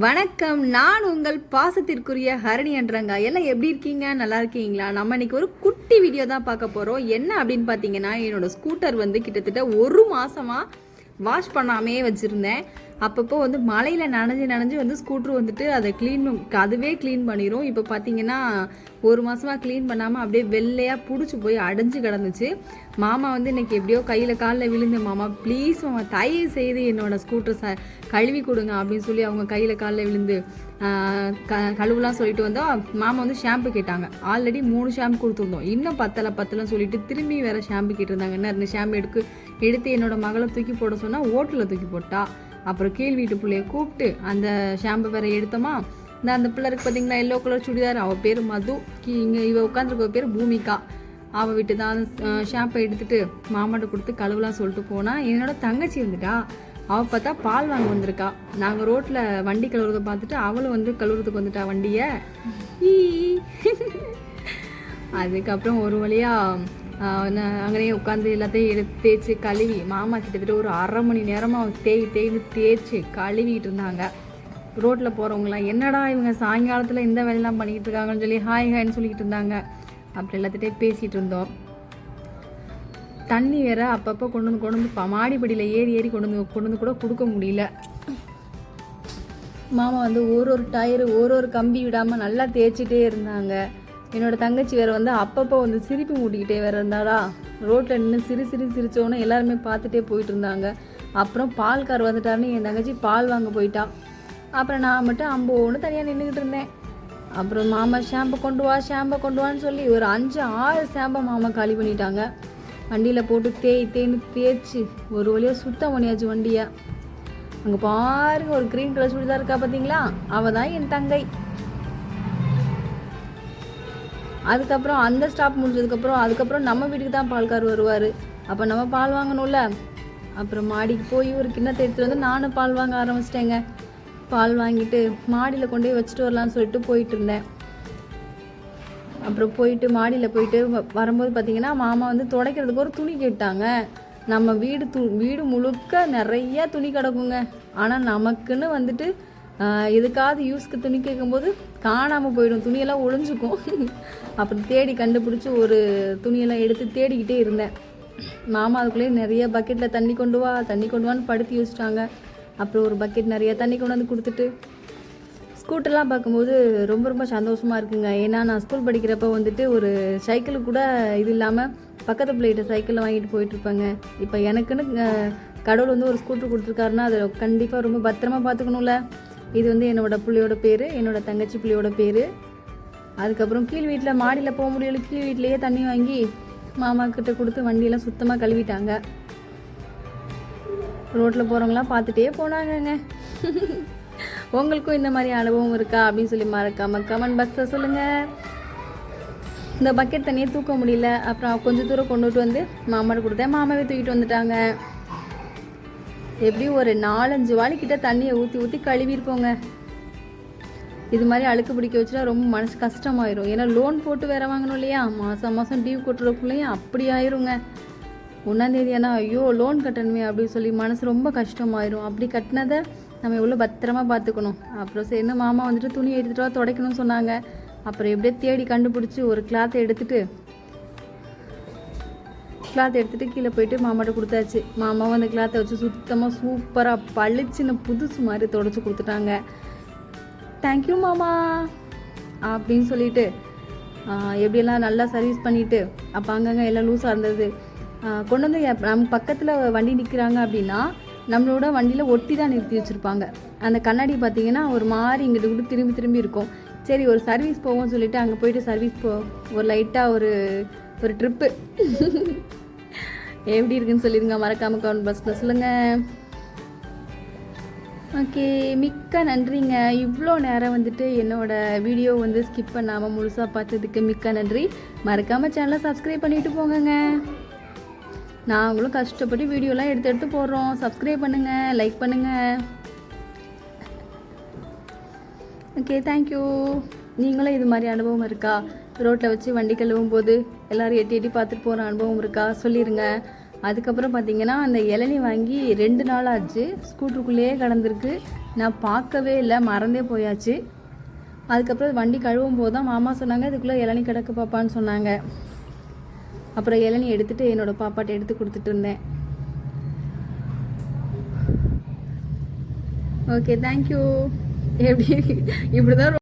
வணக்கம். நான் உங்கள் பாசத்திற்குரிய ஹரணி என்றங்க எல்லாம் எப்படி இருக்கீங்க? நல்லா இருக்கீங்களா? நம்ம இன்னைக்கு ஒரு குட்டி வீடியோ தான் பார்க்க போகிறோம் என்ன அப்படின்னு பார்த்தீங்கன்னா என்னோட ஸ்கூட்டர் வந்து கிட்டத்தட்ட ஒரு மாசமா வாஷ் பண்ணாமே வச்சுருந்தேன். அப்பப்போ வந்து மழையில் நனைஞ்சு நனைஞ்சு வந்து ஸ்கூட்ரு வந்துட்டு அதை க்ளீன் அதுவே க்ளீன் பண்ணிடும் இப்போ பார்த்தீங்கன்னா ஒரு மாதமாக க்ளீன் பண்ணாமல் அப்படியே வெள்ளையாக பிடிச்சி போய் அடைஞ்சு கிடந்துச்சு. மாமா வந்து இன்னைக்கு எப்படியோ கையில் காலில் விழுந்து மாமா ப்ளீஸ் மாமா தயவு செய்து என்னோட ஸ்கூட்டர் ச கழுவி கொடுங்க அப்படின்னு சொல்லி அவங்க கையில் காலில் விழுந்து க கழுவுலாம் சொல்லிட்டு வந்தோம். மாமா வந்து ஷாம்பு கேட்டாங்க. ஆல்ரெடி மூணு ஷாம்பு கொடுத்துருந்தோம். இன்னும் பத்தலை பத்தலைன்னு சொல்லிட்டு திரும்பி வேற ஷாம்பு கேட்டிருந்தாங்க. என்ன ரெண்டு ஷாம்பு எடுக்கு எடுத்து என்னோட மகளை தூக்கி போட சொன்னால் ஓட்டில் தூக்கி போட்டா. அப்புறம் கீழ் வீட்டு பிள்ளைய கூப்பிட்டு அந்த ஷாம்பு வேற எடுத்தோமா? இந்த அந்த பிள்ளருக்கு பார்த்தீங்கன்னா எல்லோ கலர் சுடிதார் அவள் பேர் மது. கி இங்கே இவ உட்காந்துருக்க பேர் பூமிகா. அவள் விட்டு தான் ஷாம்பை எடுத்துகிட்டு மாமாட்ட கொடுத்து கழுவலாம் சொல்லிட்டு போனால் என்னோட தங்கச்சி வந்துட்டா. அவள் பார்த்தா பால் வாங்க வந்திருக்கா. நாங்கள் ரோட்டில் வண்டி கழுவுறதை பார்த்துட்டு அவளும் வந்து கழுவுறதுக்கு வந்துட்டா வண்டியை. அதுக்கப்புறம் ஒரு வழியாக அங்கேயே உட்காந்து எல்லாத்தையும் எடுத்து தேய்ச்சி கழுவி மாமா கிட்டத்தட்ட ஒரு அரை மணி நேரமாக தேய் தேய்னு தேய்ச்சி கழுவிட்டு இருந்தாங்க. ரோட்டில் போகிறவங்களாம் என்னடா இவங்க சாயங்காலத்தில் இந்த வேலையெல்லாம் பண்ணிக்கிட்டு இருக்காங்கன்னு சொல்லி ஹாய் ஹாய்னு சொல்லிக்கிட்டு இருந்தாங்க. அப்படி எல்லாத்திட்டே பேசிகிட்டு இருந்தோம். தண்ணி வேற அப்பப்போ கொண்டு வந்து கொண்டு வந்து ப- மாடிப்படியில் ஏறி ஏறி கொண்டு வந்து கொண்டு வந்து கூட கொடுக்க முடியல. மாமா வந்து ஒரு ஒரு டயரு ஒரு ஒரு கம்பி விடாமல் நல்லா தேய்ச்சிட்டே இருந்தாங்க. என்னோட தங்கச்சி வேற வந்து அப்பப்போ வந்து சிரிப்பு மூட்டிக்கிட்டே வேற இருந்தாடா ரோட்டில் நின்று சிரி சிரி சிரிச்சோன்னே எல்லாருமே பார்த்துட்டே போயிட்டு இருந்தாங்க. அப்புறம் பால்கார் வந்துட்டாருன்னு என் தங்கச்சி பால் வாங்க போயிட்டா. அப்புறம் நான் மட்டும் அம்போன்னு தனியாக நின்றுக்கிட்டு இருந்தேன். அப்புறம் மாமா ஷாம்பு கொண்டு வா ஷாம்பை கொண்டு வான்னு சொல்லி ஒரு அஞ்சு ஆறு ஷாம்பை மாமா காலி பண்ணிட்டாங்க. வண்டியில் போட்டு தேய் தேய்னு தேய்ச்சி ஒரு வழியாக சுத்தம் பண்ணியாச்சு வண்டியை. அங்கே பாருங்க ஒரு க்ரீன் கலர் சுடிதார் இருக்கா பார்த்தீங்களா அவள் தான் என் தங்கை. அதுக்கப்புறம் அந்த ஸ்டாப் முடிஞ்சதுக்கப்புறம் அதுக்கப்புறம் நம்ம வீட்டுக்கு தான் பால்கார் வருவார். அப்போ நம்ம பால் வாங்கணும்ல? அப்புறம் மாடிக்கு போய் ஒரு கிண்ணத்தை எடுத்துகிட்டு வந்து நானும் பால் வாங்க ஆரம்பிச்சிட்டேங்க. பால் வாங்கிட்டு மாடியில் கொண்டு போய் வச்சுட்டு வரலான்னு சொல்லிட்டு போயிட்டு இருந்தேன். அப்புறம் போயிட்டு மாடியில் போயிட்டு வ- வரும்போது பார்த்தீங்கன்னா மாமா வந்து துடைக்கிறதுக்கு ஒரு துணி கேட்டாங்க. நம்ம வீடு து வீடு முழுக்க நிறைய துணி கிடக்குங்க. ஆனால் நமக்குன்னு வந்துட்டு எதுக்காவது யூஸ்க்கு துணி கேட்கும்போது காணாமல் போயிடும். துணியெல்லாம் ஒளிஞ்சுக்கும். அப்புறம் தேடி கண்டுபிடிச்சி ஒரு துணியெல்லாம் எடுத்து தேடிக்கிட்டே இருந்தேன். மாமா அதுக்குள்ளேயே நிறைய பக்கெட்டில் தண்ணி கொண்டு வா தண்ணி கொண்டு வான்னு படுத்தி யோசிச்சிட்டாங்க. அப்புறம் ஒரு பக்கெட் நிறைய தண்ணி கொண்டு வந்து கொடுத்துட்டு ஸ்கூட்டர்லாம் பார்க்கும்போது ரொம்ப ரொம்ப சந்தோஷமாக இருக்குங்க. ஏன்னா நான் ஸ்கூல் படிக்கிறப்ப வந்துட்டு ஒரு சைக்கிள் கூட இது இல்லாமல் பக்கத்து பிள்ளைகிட்ட சைக்கிளில் வாங்கிட்டு போயிட்டு இருப்பேங்க. இப்போ எனக்குன்னு கடவுள் வந்து ஒரு ஸ்கூட்டர் கொடுத்துருக்காருன்னா அதை கண்டிப்பாக ரொம்ப பத்திரமா பார்த்துக்கணும்ல. இது வந்து என்னோட பிள்ளையோட பேர் என்னோட தங்கச்சி பிள்ளையோட பேர். அதுக்கப்புறம் கீழ் வீட்டில் மாடியில் போக முடியல கீழ் வீட்டிலையே தண்ணி வாங்கி மாமா கிட்ட கொடுத்து வண்டியெல்லாம் சுத்தமாக கழுவிட்டாங்க. ரோட்டில் போகிறவங்களாம் பார்த்துட்டே போனாங்கங்க. உங்களுக்கும் இந்த மாதிரி அனுபவம் இருக்கா அப்படின்னு சொல்லி மறக்காம கமெண்ட் பாக்ஸில் சொல்லுங்கள் இந்த பக்கெட் தண்ணியை தூக்க முடியல. அப்புறம் கொஞ்சம் தூரம் கொண்டுட்டு வந்து மாமாட்ட கொடுத்தேன். மாமாவே தூக்கிட்டு வந்துட்டாங்க. எப்படியும் ஒரு நாலஞ்சு வாளிக்கிட்ட தண்ணியை ஊற்றி ஊற்றி கழுவிருப்போங்க. இது மாதிரி அழுக்கு பிடிக்க வச்சுட்டா ரொம்ப மனசு கஷ்டமாயிரும். ஏன்னா லோன் போட்டு வேற வாங்கணும் இல்லையா? மாதம் மாதம் டியூ கொட்டுறதுக்குள்ளேயும் அப்படி ஆயிருங்க. ஒன்றாந்தேதி ஆனால் ஐயோ லோன் கட்டணுமே அப்படின்னு சொல்லி மனசு ரொம்ப கஷ்டமாயிரும். அப்படி கட்டினதை நம்ம எவ்வளோ பத்திரமா பார்த்துக்கணும். அப்புறம் சரின்னு மாமா வந்துட்டு துணி எடுத்துகிட்டு வா துடைக்கணும்னு சொன்னாங்க. அப்புறம் எப்படியே தேடி கண்டுபிடிச்சி ஒரு கிளாத்தை எடுத்துட்டு கிளாத் எடுத்துட்டு கீழே போயிட்டு மாமாட்ட கொடுத்தாச்சு. மாமாவும் அந்த கிளாத்தை வச்சு சுத்தமாக சூப்பராக பளிச்சுன்னு புதுசு மாதிரி தொடச்சி கொடுத்துட்டாங்க. தேங்க்யூ மாமா. அப்படின்னு சொல்லிட்டு எப்படியெல்லாம் நல்லா சர்வீஸ் பண்ணிட்டு அப்போ அங்கங்கே எல்லாம் லூஸாக இருந்தது. கொண்டு வந்து நம்ம பக்கத்தில் வண்டி நிற்கிறாங்க அப்படின்னா நம்மளோட வண்டியில் ஒட்டி தான் நிறுத்தி வச்சுருப்பாங்க. அந்த கண்ணாடி பார்த்தீங்கன்னா ஒரு மாதிரி இங்கிட்டு கூட திரும்பி திரும்பி இருக்கும். சரி ஒரு சர்வீஸ் போவோம்னு சொல்லிட்டு அங்கே போயிட்டு சர்வீஸ் போ ஒரு லைட்டாக ஒரு ஒரு ட்ரிப்பு எப்படி இருக்குன்னு சொல்லிடுங்க மறக்காமல் கவுண்ட் பஸ்ஸில் சொல்லுங்கள் ஓகே மிக்க நன்றிங்க. இவ்வளோ நேரம் வந்துட்டு என்னோட வீடியோ வந்து ஸ்கிப் பண்ணாமல் முழுசாக பார்த்ததுக்கு மிக்க நன்றி. மறக்காமல் சேனலை சப்ஸ்கிரைப் பண்ணிட்டு போங்கங்க. நாங்களும் கஷ்டப்பட்டு வீடியோலாம் எடுத்து எடுத்து போடுறோம். சப்ஸ்கிரைப் பண்ணுங்கள் லைக் பண்ணுங்கள் ஓகே தேங்க்யூ நீங்களும் இது மாதிரி அனுபவம் இருக்கா? ரோட்டில் வச்சு வண்டி கழுவும் போது எல்லோரும் எட்டி எட்டி பார்த்துட்டு போகிற அனுபவம் இருக்கா? சொல்லிடுங்க அதுக்கப்புறம் பார்த்தீங்கன்னா அந்த இளநீ வாங்கி ரெண்டு நாள் ஆச்சு. ஸ்கூட்டருக்குள்ளேயே கடந்திருக்கு. நான் பார்க்கவே இல்லை மறந்தே போயாச்சு. அதுக்கப்புறம் வண்டி கழுவும் போது தான் மாமா சொன்னாங்க இதுக்குள்ளே இளநி கிடக்கு பாப்பான்னு சொன்னாங்க. அப்புறம் இளநி எடுத்துகிட்டு என்னோட பாப்பாட்ட எடுத்து கொடுத்துட்டு இருந்தேன். ஓகே தேங்க்யூ எப்படி? இப்படி தான்